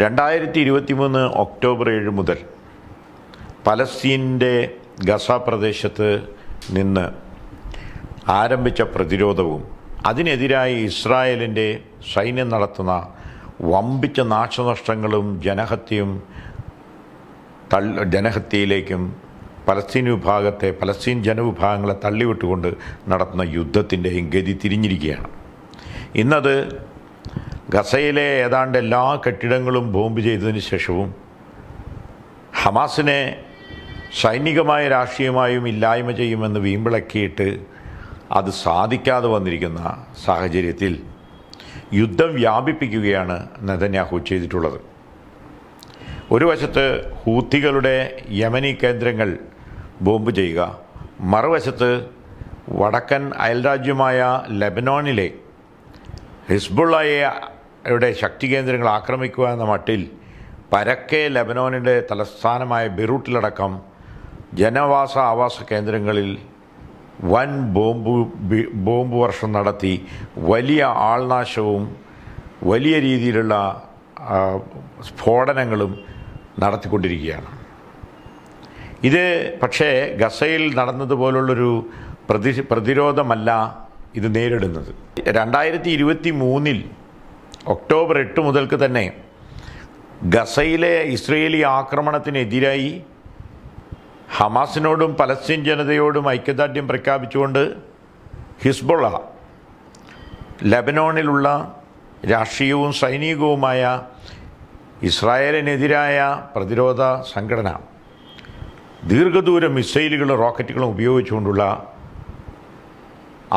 രണ്ടായിരത്തി ഇരുപത്തി മൂന്ന് ഒക്ടോബർ ഏഴ് മുതൽ പലസ്തീന്റെ ഗസ പ്രദേശത്ത് നിന്ന് ആരംഭിച്ച പ്രതിരോധവും അതിനെതിരായി ഇസ്രായേലിന്റെ സൈന്യം നടത്തുന്ന വമ്പിച്ച നാശനഷ്ടങ്ങളും ജനഹത്യയും തള്ളി ജനഹത്യയിലേക്കും പലസ്തീൻ വിഭാഗത്തെ പലസ്തീൻ ജനവിഭാഗങ്ങളെ തള്ളിവിട്ടുകൊണ്ട് നടത്തുന്ന യുദ്ധത്തിന്റെയും ഗതി തിരിഞ്ഞിരിക്കുകയാണ്. ഇന്നത് ഗസയിലെ ഏതാണ്ട് എല്ലാ കെട്ടിടങ്ങളും ബോംബ് ചെയ്തതിന് ശേഷവും ഹമാസിനെ സൈനികമായ രാഷ്ട്രീയമായും ഇല്ലായ്മ ചെയ്യുമെന്ന് വീമ്പിളക്കിയിട്ട് അത് സാധിക്കാതെ വന്നിരിക്കുന്ന സാഹചര്യത്തിൽ യുദ്ധം വ്യാപിപ്പിക്കുകയാണ് നെതന്യാഹു ചെയ്തിട്ടുള്ളത്. ഒരു വശത്ത് ഹൂത്തികളുടെ യമനി കേന്ദ്രങ്ങൾ ബോംബ് ചെയ്യുക മറുവശത്ത് വടക്കൻ അയൽരാജ്യമായ ലെബനോണിലെ ഹിസ്ബുള്ളയുടെ ശക്തി കേന്ദ്രങ്ങൾ ആക്രമിക്കുക എന്ന മട്ടിൽ പരക്കെ ലബനോനിന്റെ തലസ്ഥാനമായ ബെറൂട്ടിലടക്കം ജനവാസ ആവാസ കേന്ദ്രങ്ങളിൽ വൻ ബോംബ് ബോംബ് വർഷം നടത്തി വലിയ ആൾനാശവും വലിയ രീതിയിലുള്ള സ്ഫോടനങ്ങളും നടത്തിക്കൊണ്ടിരിക്കുകയാണ്. ഇത് പക്ഷേ ഗസയിൽ നടന്നതുപോലുള്ളൊരു പ്രതി പ്രതിരോധമല്ല ഇത് നേരിടുന്നത്. രണ്ടായിരത്തി ഇരുപത്തി മൂന്നിൽ ഒക്ടോബർ എട്ട് മുതൽക്ക് തന്നെ ഗസയിലെ ഇസ്രയേലി ആക്രമണത്തിനെതിരായി ഹമാസിനോടും പലസ്തീൻ ജനതയോടും ഐക്യദാർഢ്യം പ്രഖ്യാപിച്ചുകൊണ്ട് ഹിസ്ബുള്ള ലബനോണിലുള്ള രാഷ്ട്രീയവും സൈനികവുമായ ഇസ്രായേലിനെതിരായ പ്രതിരോധ സംഘടന ദീർഘദൂര മിസൈലുകളും റോക്കറ്റുകളും ഉപയോഗിച്ചുകൊണ്ടുള്ള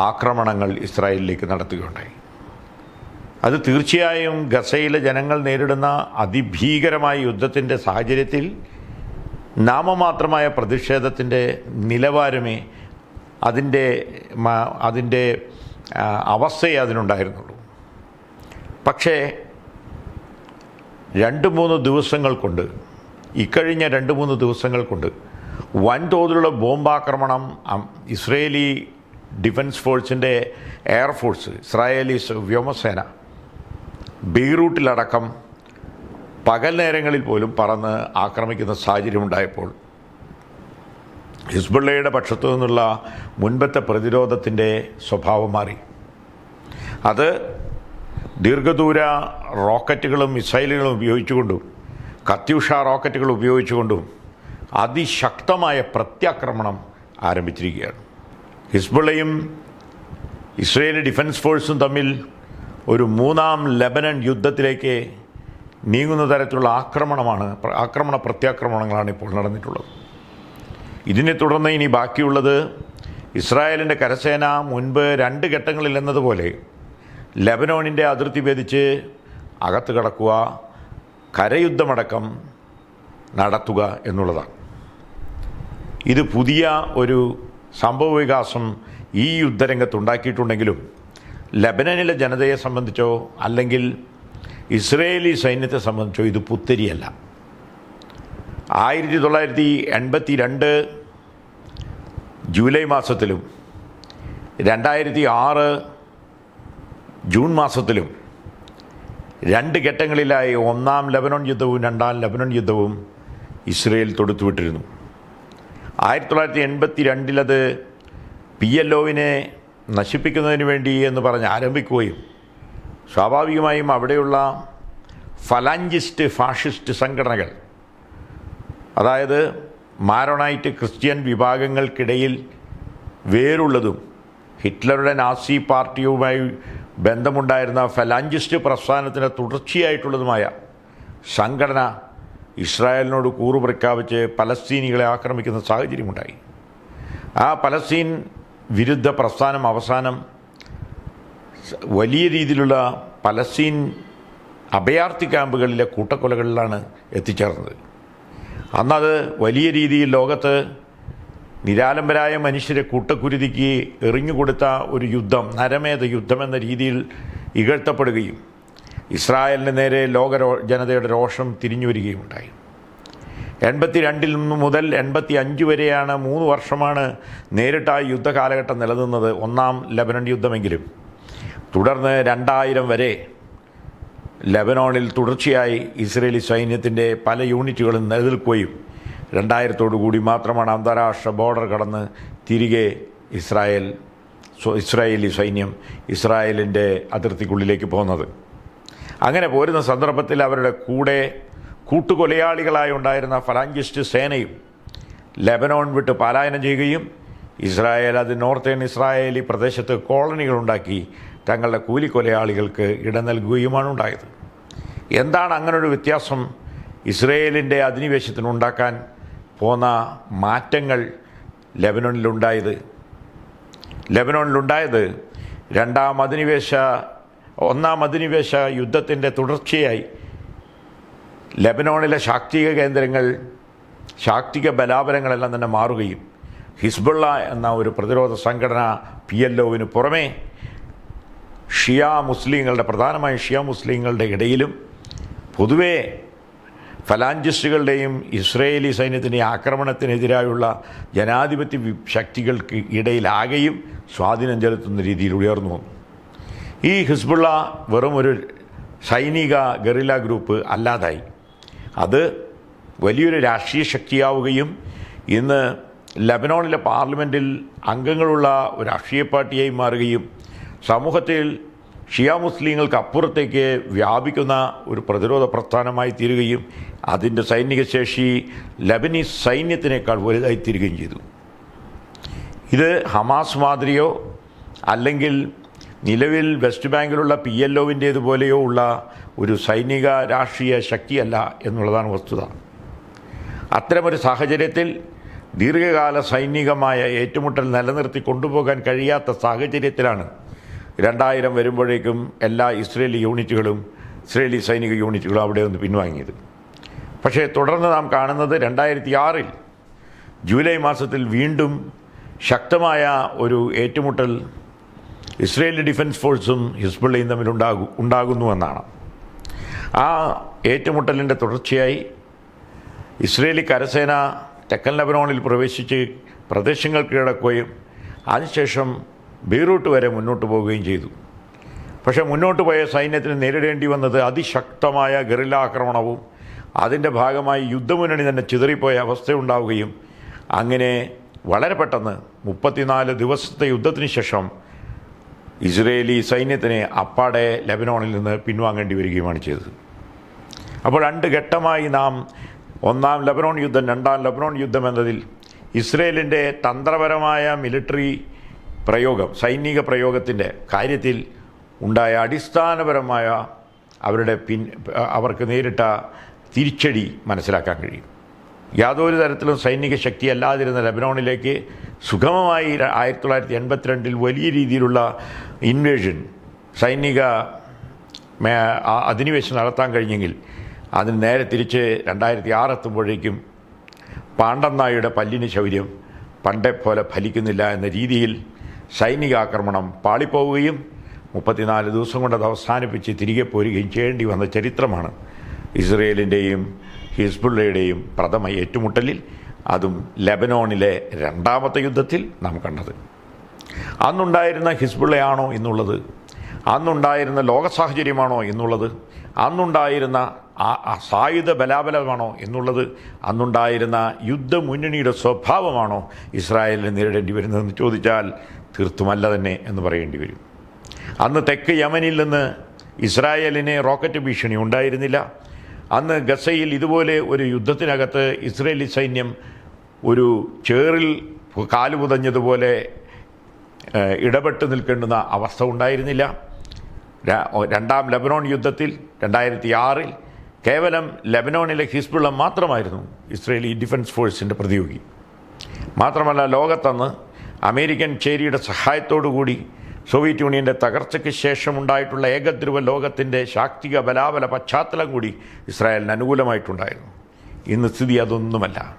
ആക്രമണങ്ങൾ ഇസ്രായേലിലേക്ക് നടത്തുകയുണ്ടായി. അത് തീർച്ചയായും ഗസയിലെ ജനങ്ങൾ നേരിടുന്ന അതിഭീകരമായ യുദ്ധത്തിന്റെ സാഹചര്യത്തിൽ നാമമാത്രമായ പ്രതിഷേധത്തിന്റെ നിലവാരമേ അതിന്റെ അതിന്റെ അവസ്ഥയെ അതിനുണ്ടായിരുന്നുള്ളൂ. പക്ഷേ രണ്ട് മൂന്ന് ദിവസങ്ങൾ കൊണ്ട് ഇക്കഴിഞ്ഞ രണ്ട് മൂന്ന് ദിവസങ്ങൾ കൊണ്ട് വൻതോതിലുള്ള ബോംബാക്രമണം ഇസ്രയേലി ഡിഫൻസ് ഫോഴ്സിന്റെ എയർഫോഴ്സ് ഇസ്രായേലി വ്യോമസേന ബീറൂട്ടിലടക്കം പകൽ നേരങ്ങളിൽ പോലും പറന്ന് ആക്രമിക്കുന്ന സാഹചര്യം ഉണ്ടായപ്പോൾ ഹിസ്ബുള്ളയുടെ പക്ഷത്തു നിന്നുള്ള മുൻപത്തെ പ്രതിരോധത്തിന്റെ സ്വഭാവം മാറി. അത് ദീർഘദൂര റോക്കറ്റുകളും മിസൈലുകളും ഉപയോഗിച്ചുകൊണ്ടും കത്യൂഷ റോക്കറ്റുകൾ ഉപയോഗിച്ചുകൊണ്ടും അതിശക്തമായ പ്രത്യാക്രമണം ആരംഭിച്ചിരിക്കുകയാണ്. ഹിസ്ബുള്ളയും ഇസ്രയേലി ഡിഫൻസ് ഫോഴ്സും തമ്മിൽ ഒരു മൂന്നാം ലെബനൻ യുദ്ധത്തിലേക്ക് നീങ്ങുന്ന തരത്തിലുള്ള ആക്രമണമാണ് ആക്രമണ പ്രത്യാക്രമണങ്ങളാണ് ഇപ്പോൾ നടന്നിട്ടുള്ളത്. ഇതിനെ തുടർന്ന് ഇനി ബാക്കിയുള്ളത് ഇസ്രായേലിന്റെ കരസേന മുൻപ് രണ്ട് ഘട്ടങ്ങളിൽ എന്നതുപോലെ ലെബനോണിന്റെ അതിർത്തി ഭേദിച്ച് അകത്ത് കടക്കുക കരയുദ്ധമടക്കം നടത്തുക എന്നുള്ളതാണ്. ഇത് പുതിയ ഒരു സംഭവ വികാസം ഈ യുദ്ധരംഗത്തുണ്ടാക്കിയിട്ടുണ്ടെങ്കിലും ലബനനിലെ ജനതയെ സംബന്ധിച്ചോ അല്ലെങ്കിൽ ഇസ്രയേലി സൈന്യത്തെ സംബന്ധിച്ചോ ഇത് പുത്തരിയല്ല. ആയിരത്തി തൊള്ളായിരത്തി എൺപത്തി രണ്ട് ജൂലൈ മാസത്തിലും രണ്ടായിരത്തി ആറ് ജൂൺ മാസത്തിലും രണ്ട് ഘട്ടങ്ങളിലായി ഒന്നാം ലബനോൺ യുദ്ധവും രണ്ടാം ലബനോൺ യുദ്ധവും ഇസ്രയേൽ തൊടുത്തുവിട്ടിരുന്നു. ആയിരത്തി തൊള്ളായിരത്തി എൺപത്തി രണ്ടിലത് പി എൽ ഒവിനെ നശിപ്പിക്കുന്നതിന് വേണ്ടി എന്ന് പറഞ്ഞ് ആരംഭിക്കുകയും സ്വാഭാവികമായും അവിടെയുള്ള ഫലാഞ്ചിസ്റ്റ് ഫാഷിസ്റ്റ് സംഘടനകൾ അതായത് മാരോണൈറ്റ് ക്രിസ്ത്യൻ വിഭാഗങ്ങൾക്കിടയിൽ വേരുള്ളതും ഹിറ്റ്ലറുടെ നാസി പാർട്ടിയുമായി ബന്ധമുണ്ടായിരുന്ന ഫലാഞ്ചിസ്റ്റ് പ്രസ്ഥാനത്തിന് തുടർച്ചയായിട്ടുള്ളതുമായ സംഘടന ഇസ്രായേലിനോട് കൂറു പ്രഖ്യാപിച്ച് പലസ്തീനികളെ ആക്രമിക്കുന്ന സാഹചര്യമുണ്ടായി. ആ പലസ്തീൻ വിരുദ്ധ പ്രസ്ഥാനം അവസാനം വലിയ രീതിയിലുള്ള പലസ്തീൻ അഭയാർത്ഥി ക്യാമ്പുകളിലെ കൂട്ടക്കൊലകളിലാണ് എത്തിച്ചേർന്നത്. അന്നത് വലിയ രീതിയിൽ ലോകത്ത് നിരാലംബരായ മനുഷ്യരെ കൂട്ടക്കുരുതിക്ക് എറിഞ്ഞുകൊടുത്ത ഒരു യുദ്ധം നരമേധ യുദ്ധമെന്ന രീതിയിൽ ഇകഴ്ത്തപ്പെടുകയും ഇസ്രായേലിന് നേരെ ലോക ജനതയുടെ രോഷം തിരിഞ്ഞു വരികയും ഉണ്ടായി എൺപത്തി രണ്ടിൽ നിന്ന് മുതൽ എൺപത്തി അഞ്ച് വരെയാണ് മൂന്ന് വർഷമാണ് നേരിട്ട് ആ യുദ്ധ കാലഘട്ടം നിലനിന്നത് ഒന്നാം ലബനൻ യുദ്ധമെങ്കിലും. തുടർന്ന് രണ്ടായിരം വരെ ലബനോണിൽ തുടർച്ചയായി ഇസ്രേലി സൈന്യത്തിന്റെ പല യൂണിറ്റുകളും നിലനിൽക്കുകയും രണ്ടായിരത്തോടു കൂടി മാത്രമാണ് അന്താരാഷ്ട്ര ബോർഡർ കടന്ന് തിരികെ ഇസ്രായേൽ ഇസ്രായേലി സൈന്യം ഇസ്രായേലിന്റെ അതിർത്തിക്കുള്ളിലേക്ക് പോകുന്നത്. അങ്ങനെ പോരുന്ന സന്ദർഭത്തിൽ അവരുടെ കൂടെ കൂട്ടുകൊലയാളികളായി ഉണ്ടായിരുന്ന ഫലാഞ്ചിസ്റ്റ് സേനയും ലെബനോൺ വിട്ട് പലായനം ചെയ്യുകയും ഇസ്രായേൽ അത് നോർത്തേൺ ഇസ്രായേലി പ്രദേശത്ത് കോളനികൾ ഉണ്ടാക്കി തങ്ങളുടെ കൂലിക്കൊലയാളികൾക്ക് ഇടം നൽകുകയുമാണ് ഉണ്ടായത്. എന്താണ് അങ്ങനൊരു വ്യത്യാസം? ഇസ്രയേലിന്റെ അധിനിവേശത്തിനുണ്ടാക്കാൻ പോന്ന മാറ്റങ്ങൾ ലെബനോണിലുണ്ടായത്? ലെബനോണിലുണ്ടായത് രണ്ടാം അധിനിവേശ ഒന്നാം അധിനിവേശ യുദ്ധത്തിന്റെ തുടർച്ചയായി ലെബനോണിലെ ശാക്തിക കേന്ദ്രങ്ങൾ ശാക്തിക ബലാബലങ്ങളെല്ലാം തന്നെ മാറുകയും ഹിസ്ബുള്ള എന്ന ഒരു പ്രതിരോധ സംഘടന പി എൽ ഒവിന് പുറമേ ഷിയ മുസ്ലിങ്ങളുടെ പ്രധാനമായും ഷിയ മുസ്ലിങ്ങളുടെ ഇടയിലും പൊതുവേ ഫലാഞ്ചിസ്റ്റുകളുടെയും ഇസ്രയേലി സൈന്യത്തിന്റെ ആക്രമണത്തിനെതിരായുള്ള ജനാധിപത്യ ശക്തികൾക്ക് ഇടയിലാകെയും സ്വാധീനം ചെലുത്തുന്ന രീതിയിൽ ഉയർന്നു വന്നു. ഈ ഹിസ്ബുള്ള വെറും ഒരു സൈനിക ഗറില്ല ഗ്രൂപ്പ് അല്ലാതായി. അത് വലിയൊരു രാഷ്ട്രീയ ശക്തിയാവുകയും ഇന്ന് ലബനോണിലെ പാർലമെന്റിൽ അംഗങ്ങളുള്ള ഒരു രാഷ്ട്രീയ പാർട്ടിയായി മാറുകയും സമൂഹത്തിൽ ഷിയ മുസ്ലിങ്ങൾക്ക് അപ്പുറത്തേക്ക് വ്യാപിക്കുന്ന ഒരു പ്രതിരോധ പ്രസ്ഥാനമായി തീരുകയും അതിന്റെ സൈനിക ശേഷി ലബനീസ് സൈന്യത്തിനേക്കാൾ വലുതായി തീരുകയും ചെയ്തു. ഇത് ഹമാസ് മാതിരിയോ അല്ലെങ്കിൽ നിലവിൽ വെസ്റ്റ് ബാങ്കിലുള്ള പി എൽ ഉള്ള ഒരു സൈനിക രാഷ്ട്രീയ ശക്തിയല്ല എന്നുള്ളതാണ് വസ്തുത. അത്തരമൊരു സാഹചര്യത്തിൽ ദീർഘകാല സൈനികമായ ഏറ്റുമുട്ടൽ നിലനിർത്തി കൊണ്ടുപോകാൻ കഴിയാത്ത സാഹചര്യത്തിലാണ് രണ്ടായിരം വരുമ്പോഴേക്കും എല്ലാ ഇസ്രേലി യൂണിറ്റുകളും ഇസ്രേലി സൈനിക യൂണിറ്റുകളും അവിടെ നിന്ന് പിൻവാങ്ങിയത്. പക്ഷേ തുടർന്ന് നാം കാണുന്നത് രണ്ടായിരത്തി ആറിൽ ജൂലൈ മാസത്തിൽ വീണ്ടും ശക്തമായ ഒരു ഏറ്റുമുട്ടൽ ഇസ്രേലി ഡിഫൻസ് ഫോഴ്സും ഹിസ്ബുള്ളയും തമ്മിൽ ഉണ്ടാകു ഉണ്ടാകുന്നുവെന്നാണ് ആ ഏറ്റുമുട്ടലിന്റെ തുടർച്ചയായി ഇസ്രയേലി കരസേന തെക്കൻ ലബനോണിൽ പ്രവേശിച്ച് പ്രദേശങ്ങൾ കീഴടക്കുകയും അതിനുശേഷം ബീറൂട്ട് വരെ മുന്നോട്ട് പോവുകയും ചെയ്തു. പക്ഷേ മുന്നോട്ട് പോയ സൈന്യത്തിന് നേരിടേണ്ടി വന്നത് അതിശക്തമായ ഗറില്ല ആക്രമണവും അതിന്റെ ഭാഗമായി യുദ്ധമുന്നണി തന്നെ ചിതറിപ്പോയ അവസ്ഥയുണ്ടാവുകയും അങ്ങനെ വളരെ പെട്ടെന്ന് മുപ്പത്തിനാല് ദിവസത്തെ യുദ്ധത്തിന് ശേഷം ഇസ്രേലി സൈന്യത്തിന് അപ്പാടെ ലെബനോണിൽ നിന്ന് പിൻവാങ്ങേണ്ടി വരികയുമാണ് ചെയ്തത്. അപ്പോൾ രണ്ട് ഘട്ടമായി നാം ഒന്നാം ലബനോൺ യുദ്ധം രണ്ടാം ലബനോൺ യുദ്ധം എന്നതിൽ ഇസ്രയേലിന്റെ തന്ത്രപരമായ മിലിറ്ററി പ്രയോഗം സൈനിക പ്രയോഗത്തിന്റെ കാര്യത്തിൽ ഉണ്ടായ അടിസ്ഥാനപരമായ അവരുടെ പിൻ അവർക്ക് നേരിട്ട തിരിച്ചടി മനസ്സിലാക്കാൻ കഴിയും. യാതൊരു തരത്തിലും സൈനിക ശക്തി അല്ലാതിരുന്ന ലബനോണിലേക്ക് സുഗമമായി ആയിരത്തി തൊള്ളായിരത്തി എൺപത്തിരണ്ടിൽ വലിയ രീതിയിലുള്ള ഇൻവേഷൻ സൈനിക അധിനിവേശം നടത്താൻ കഴിഞ്ഞെങ്കിൽ അതിന് നേരെ തിരിച്ച് രണ്ടായിരത്തി ആറ് എത്തുമ്പോഴേക്കും നായുടെ പല്ലിന് ശൗര്യം പണ്ടേ പോലെ ഫലിക്കുന്നില്ല എന്ന രീതിയിൽ സൈനിക ആക്രമണം പാളിപ്പോവുകയും മുപ്പത്തിനാല് ദിവസം കൊണ്ട് അത് അവസാനിപ്പിച്ച് തിരികെ പോരുകയും ചെയ്യേണ്ടി വന്ന ചരിത്രമാണ് ഇസ്രയേലിന്റെയും ഹിസ്ബുള്ളയുടെയും പ്രഥമ ഏറ്റുമുട്ടലിൽ അതും ലെബനോണിലെ രണ്ടാമത്തെ യുദ്ധത്തിൽ നാം കണ്ടത്. അന്നുണ്ടായിരുന്ന ഹിസ്ബുള്ളയാണോ എന്നുള്ളത് അന്നുണ്ടായിരുന്ന ലോക സാഹചര്യമാണോ എന്നുള്ളത് അന്നുണ്ടായിരുന്ന സായുധ ബലാബലമാണോ എന്നുള്ളത് അന്നുണ്ടായിരുന്ന യുദ്ധമുന്നണിയുടെ സ്വഭാവമാണോ ഇസ്രായേലിനെ നേരിടേണ്ടി വരുന്നതെന്ന് ചോദിച്ചാൽ തീർത്തുമല്ല തന്നെ എന്ന് പറയേണ്ടി വരും. അന്ന് തെക്ക് യമനിൽ നിന്ന് ഇസ്രായേലിന് റോക്കറ്റ് ഭീഷണി ഉണ്ടായിരുന്നില്ല. അന്ന് ഗസയിൽ ഇതുപോലെ ഒരു യുദ്ധത്തിനകത്ത് ഇസ്രേലി സൈന്യം ഒരു ചേറിൽ കാലുപുതഞ്ഞതുപോലെ ഇടപെട്ട് നിൽക്കേണ്ടുന്ന അവസ്ഥ ഉണ്ടായിരുന്നില്ല. രണ്ടാം ലബനോൺ യുദ്ധത്തിൽ രണ്ടായിരത്തി ആറിൽ കേവലം ലബനോണിലെ ഹിസ്ബുള്ള മാത്രമായിരുന്നു ഇസ്രേലി ഡിഫൻസ് ഫോഴ്സിന്റെ പ്രതിയോഗി. മാത്രമല്ല ലോകത്തന്ന് അമേരിക്കൻ ചേരിയുടെ സഹായത്തോടുകൂടി സോവിയറ്റ് യൂണിയന്റെ തകർച്ചയ്ക്ക് ശേഷമുണ്ടായിട്ടുള്ള ഏകധ്രുവ ലോകത്തിന്റെ ശാക്തിക ബലാബല പശ്ചാത്തലം കൂടി ഇസ്രായേലിന് അനുകൂലമായിട്ടുണ്ടായിരുന്നു. ഇന്ന് സ്ഥിതി അതൊന്നുമല്ല.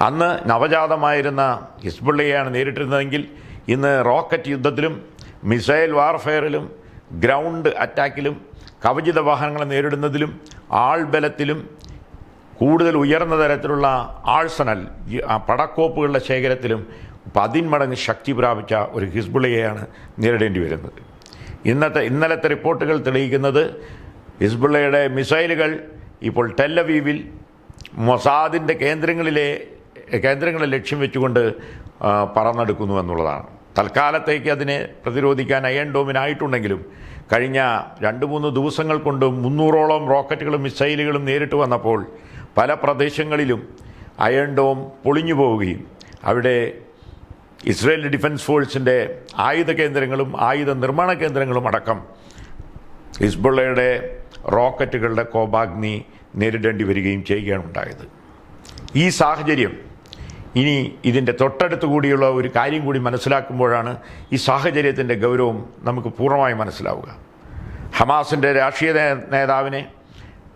അന്ന് നവജാതമായിരുന്ന ഹിസ്ബുള്ളയാണ് നേരിട്ടിരുന്നതെങ്കിൽ ഇന്ന് റോക്കറ്റ് യുദ്ധത്തിലും മിസൈൽ വാർഫെയറിലും ഗ്രൗണ്ട് അറ്റാക്കിലും കവചിത വാഹനങ്ങളെ നേരിടുന്നതിലും ആൾബലത്തിലും കൂടുതൽ ഉയർന്ന തരത്തിലുള്ള ആഴ്സണൽ പടക്കോപ്പുകളുടെ ശേഖരത്തിലും പതിന്മടങ്ങ് ശക്തി പ്രാപിച്ച ഒരു ഹിസ്ബുള്ളയെയാണ് നേരിടേണ്ടി വരുന്നത്. ഇന്നത്തെ ഇന്നലത്തെ റിപ്പോർട്ടുകൾ തെളിയിക്കുന്നത് ഹിസ്ബുള്ളയുടെ മിസൈലുകൾ ഇപ്പോൾ ടെല്ലവീവിൽ മൊസാദിന്റെ കേന്ദ്രങ്ങളിലെ കേന്ദ്രങ്ങളെ ലക്ഷ്യം വെച്ചുകൊണ്ട് പറന്നെടുക്കുന്നു എന്നുള്ളതാണ്. തൽക്കാലത്തേക്ക് അതിനെ പ്രതിരോധിക്കാൻ അയൺ ഡോമിനായിട്ടുണ്ടെങ്കിലും കഴിഞ്ഞ രണ്ട് മൂന്ന് ദിവസങ്ങൾ കൊണ്ട് മുന്നൂറോളം റോക്കറ്റുകളും മിസൈലുകളും നേരിട്ട് വന്നപ്പോൾ പല പ്രദേശങ്ങളിലും അയൺ ഡോം പൊളിഞ്ഞു പോവുകയും അവിടെ ഇസ്രയേൽ ഡിഫൻസ് ഫോഴ്സിന്റെ ആയുധ കേന്ദ്രങ്ങളും ആയുധ നിർമ്മാണ കേന്ദ്രങ്ങളും അടക്കം ഹിസ്ബുള്ളയുടെ റോക്കറ്റുകളുടെ കോപാഗ്നി നേരിടേണ്ടി വരികയും ചെയ്യുകയാണ് ഉണ്ടായത്. ഈ സാഹചര്യം ഇനി ഇതിന്റെ തൊട്ടടുത്ത് കൂടിയുള്ള ഒരു കാര്യം കൂടി മനസ്സിലാക്കുമ്പോഴാണ് ഈ സാഹചര്യത്തിന്റെ ഗൗരവം നമുക്ക് പൂർണമായി മനസ്സിലാവുക. ഹമാസിന്റെ രാഷ്ട്രീയ നേതാവിനെ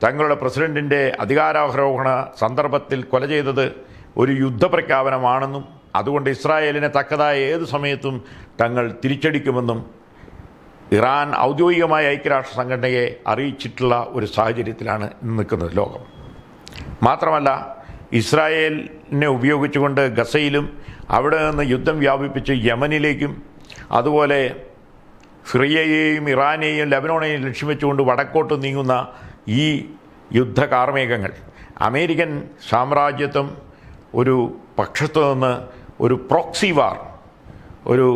തങ്ങളുടെ പ്രസിഡന്റിന്റെ അധികാരാരോഹണ സന്ദർഭത്തിൽ കൊല ചെയ്തത് ഒരു യുദ്ധപ്രഖ്യാപനമാണെന്നും അതുകൊണ്ട് ഇസ്രായേലിനെ തക്കതായ ഏത് സമയത്തും തങ്ങൾ തിരിച്ചടിക്കുമെന്നും ഇറാൻ ഔദ്യോഗികമായ ഐക്യരാഷ്ട്ര സംഘടനയെ അറിയിച്ചിട്ടുള്ള ഒരു സാഹചര്യത്തിലാണ് നിൽക്കുന്നത് ലോകം. മാത്രമല്ല ഇസ്രായേലിനെ ഉപയോഗിച്ചുകൊണ്ട് ഗസയിലും അവിടെ നിന്ന് യുദ്ധം വ്യാപിപ്പിച്ച് യമനിലേക്കും അതുപോലെ സിറിയയെയും ഇറാനെയും ലബനോണെയും ലക്ഷ്യം വെച്ചുകൊണ്ട് വടക്കോട്ട് നീങ്ങുന്ന ഈ യുദ്ധ കാർമേഘങ്ങൾ അമേരിക്കൻ സാമ്രാജ്യത്വം ഒരു പക്ഷത്തു നിന്ന് ഒരു പ്രോക്സി വാർ ഒരു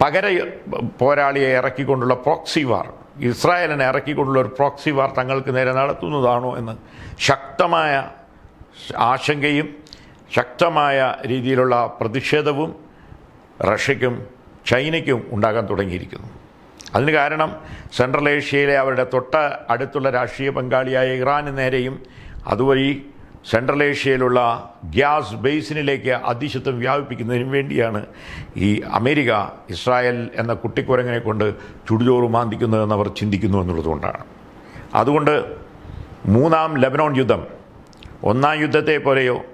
പകര പോരാളിയെ ഇറക്കിക്കൊണ്ടുള്ള പ്രോക്സി വാർ ഇസ്രായേലിനെ ഇറക്കിക്കൊണ്ടുള്ള ഒരു പ്രോക്സി വാർ തങ്ങൾക്ക് നേരെ നടത്തുന്നതാണോ എന്ന് ശക്തമായ ആശങ്കയും ശക്തമായ രീതിയിലുള്ള പ്രതിഷേധവും റഷ്യയ്ക്കും ചൈനയ്ക്കും ഉണ്ടാകാൻ തുടങ്ങിയിരിക്കുന്നു. അതിന് കാരണം സെൻട്രൽ ഏഷ്യയിലെ അവരുടെ തൊട്ട അടുത്തുള്ള രാഷ്ട്രീയ പങ്കാളിയായ ഇറാന് നേരെയും അതുവഴി സെൻട്രൽ ഏഷ്യയിലുള്ള ഗ്യാസ് ബേസിനിലേക്ക് അതിശത്വം വ്യാപിപ്പിക്കുന്നതിനു വേണ്ടിയാണ് ഈ അമേരിക്ക ഇസ്രായേൽ എന്ന കുട്ടിക്കുരങ്ങനെ കൊണ്ട് ചുടുചോറ് മാന്തിക്കുന്നതെന്ന് അവർ ചിന്തിക്കുന്നു എന്നുള്ളതുകൊണ്ടാണ്. അതുകൊണ്ട് മൂന്നാം ലബനോൺ യുദ്ധം ഒന്നാം യുദ്ധത്തെ പോലെയോ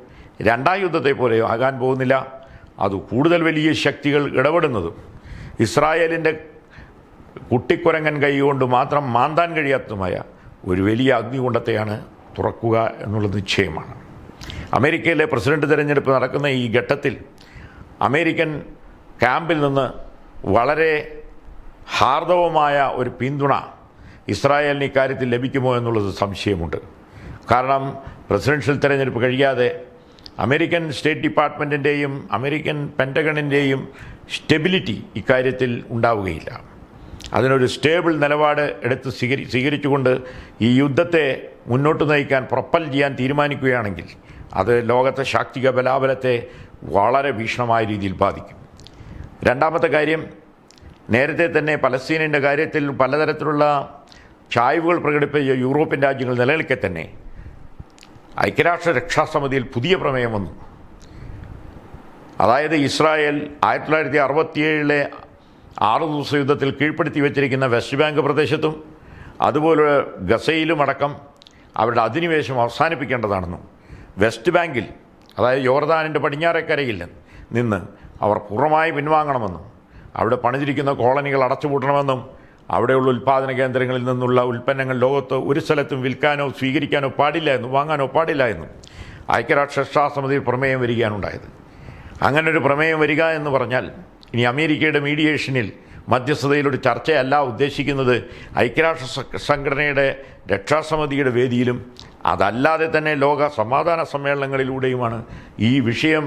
രണ്ടാം യുദ്ധത്തെ പോലെയോ ആകാൻ പോകുന്നില്ല. അത് കൂടുതൽ വലിയ ശക്തികൾ ഇടപെടുന്നതും ഇസ്രായേലിന്റെ കുട്ടിക്കുരങ്ങൻ കൈകൊണ്ട് മാത്രം മാന്താൻ കഴിയാത്തതുമായ ഒരു വലിയ അഗ്നികുണ്ടത്തെയാണ് തുറക്കുക എന്നുള്ളത് നിശ്ചയമാണ്. അമേരിക്കയിലെ പ്രസിഡന്റ് തിരഞ്ഞെടുപ്പ് നടക്കുന്ന ഈ ഘട്ടത്തിൽ അമേരിക്കൻ ക്യാമ്പിൽ നിന്ന് വളരെ ഹാർദവമായ ഒരു പിന്തുണ ഇസ്രായേലിന് ഇക്കാര്യത്തിൽ ലഭിക്കുമോ എന്നുള്ളത് സംശയമുണ്ട്. കാരണം പ്രസിഡൻഷ്യൽ തെരഞ്ഞെടുപ്പ് കഴിയാതെ അമേരിക്കൻ സ്റ്റേറ്റ് ഡിപ്പാർട്ട്മെന്റിന്റെയും അമേരിക്കൻ പെന്റഗണിന്റെയും സ്റ്റെബിലിറ്റി ഇക്കാര്യത്തിൽ ഉണ്ടാവുകയില്ല. അതിനൊരു സ്റ്റേബിൾ നിലപാട് എടുത്ത് സ്വീകരി സ്വീകരിച്ചുകൊണ്ട് ഈ യുദ്ധത്തെ മുന്നോട്ട് നയിക്കാൻ പ്രൊപ്പൽ ചെയ്യാൻ തീരുമാനിക്കുകയാണെങ്കിൽ അത് ലോകത്തെ ശാക്തിക ബലാബലത്തെ വളരെ ഭീഷണമായ രീതിയിൽ ബാധിക്കും. രണ്ടാമത്തെ കാര്യം നേരത്തെ തന്നെ പലസ്തീനിന്റെ കാര്യത്തിൽ പലതരത്തിലുള്ള ചായ്വുകൾ പ്രകടിപ്പിച്ച യൂറോപ്യൻ രാജ്യങ്ങൾ നിലനിൽക്കെ തന്നെ ഐക്യരാഷ്ട്ര രക്ഷാസമിതിയിൽ പുതിയ പ്രമേയം വന്നു. അതായത് ഇസ്രായേൽ ആയിരത്തി തൊള്ളായിരത്തി അറുപത്തിയേഴിലെ ആറ് ദിവസ യുദ്ധത്തിൽ കീഴ്പ്പെടുത്തി വെച്ചിരിക്കുന്ന വെസ്റ്റ് ബാങ്ക് പ്രദേശത്തും അതുപോലെ ഗസയിലും അടക്കം അവരുടെ അധിനിവേശം അവസാനിപ്പിക്കേണ്ടതാണെന്നും വെസ്റ്റ് ബാങ്കിൽ അതായത് യോർദാനിന്റെ പടിഞ്ഞാറേക്കരയിൽ നിന്ന് അവർ പൂർണമായി പിൻവാങ്ങണമെന്നും അവിടെ പണിതിരിക്കുന്ന കോളനികൾ അടച്ചുപൂട്ടണമെന്നും അവിടെയുള്ള ഉൽപ്പാദന കേന്ദ്രങ്ങളിൽ നിന്നുള്ള ഉൽപ്പന്നങ്ങൾ ലോകത്ത് ഒരു സ്ഥലത്തും വിൽക്കാനോ സ്വീകരിക്കാനോ പാടില്ല എന്നും വാങ്ങാനോ പാടില്ല എന്നും ഐക്യരാഷ്ട്ര രക്ഷാസമിതിയിൽ പ്രമേയം വരികയാണുണ്ടായത് അങ്ങനെ ഒരു പ്രമേയം വരിക എന്ന് പറഞ്ഞാൽ ഇനി അമേരിക്കയുടെ മീഡിയേഷനിൽ മധ്യസ്ഥതയിലൊരു ചർച്ചയല്ല ഉദ്ദേശിക്കുന്നത്. ഐക്യരാഷ്ട്ര സംഘടനയുടെ രക്ഷാസമിതിയുടെ വേദിയിലും അതല്ലാതെ തന്നെ ലോക സമാധാന സമ്മേളനങ്ങളിലൂടെയുമാണ് ഈ വിഷയം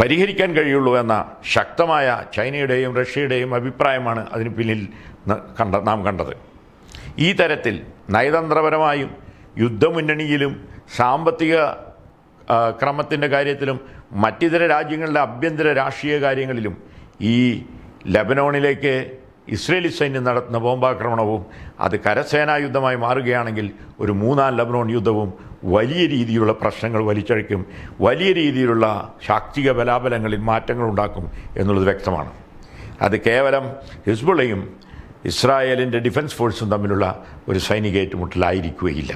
പരിഹരിക്കാൻ കഴിയുള്ളൂ എന്ന ശക്തമായ ചൈനയുടെയും റഷ്യയുടെയും അഭിപ്രായമാണ് അതിന് പിന്നിൽ കണ്ട നാം കണ്ടത്. ഈ തരത്തിൽ നയതന്ത്രപരമായും യുദ്ധമുന്നണിയിലും സാമ്പത്തിക ക്രമത്തിന്റെ കാര്യത്തിലും മറ്റിതര രാജ്യങ്ങളുടെ ആഭ്യന്തര രാഷ്ട്രീയ കാര്യങ്ങളിലും ഈ ലബനോണിലേക്ക് ഇസ്രേലി സൈന്യം നടത്തുന്ന ബോംബാക്രമണവും അത് കരസേനാ യുദ്ധമായി മാറുകയാണെങ്കിൽ ഒരു മൂന്നാം ലബനോൺ യുദ്ധവും വലിയ രീതിയിലുള്ള പ്രശ്നങ്ങൾ വലിച്ചഴിക്കും വലിയ രീതിയിലുള്ള ശാക്തിക ബലാബലങ്ങളിൽ മാറ്റങ്ങൾ ഉണ്ടാക്കും എന്നുള്ളത് വ്യക്തമാണ്. അത് കേവലം ഹിസ്ബുള്ളയും ഇസ്രായേലിന്റെ ഡിഫൻസ് ഫോഴ്സും തമ്മിലുള്ള ഒരു സൈനിക ഏറ്റുമുട്ടലായിരിക്കുകയില്ല.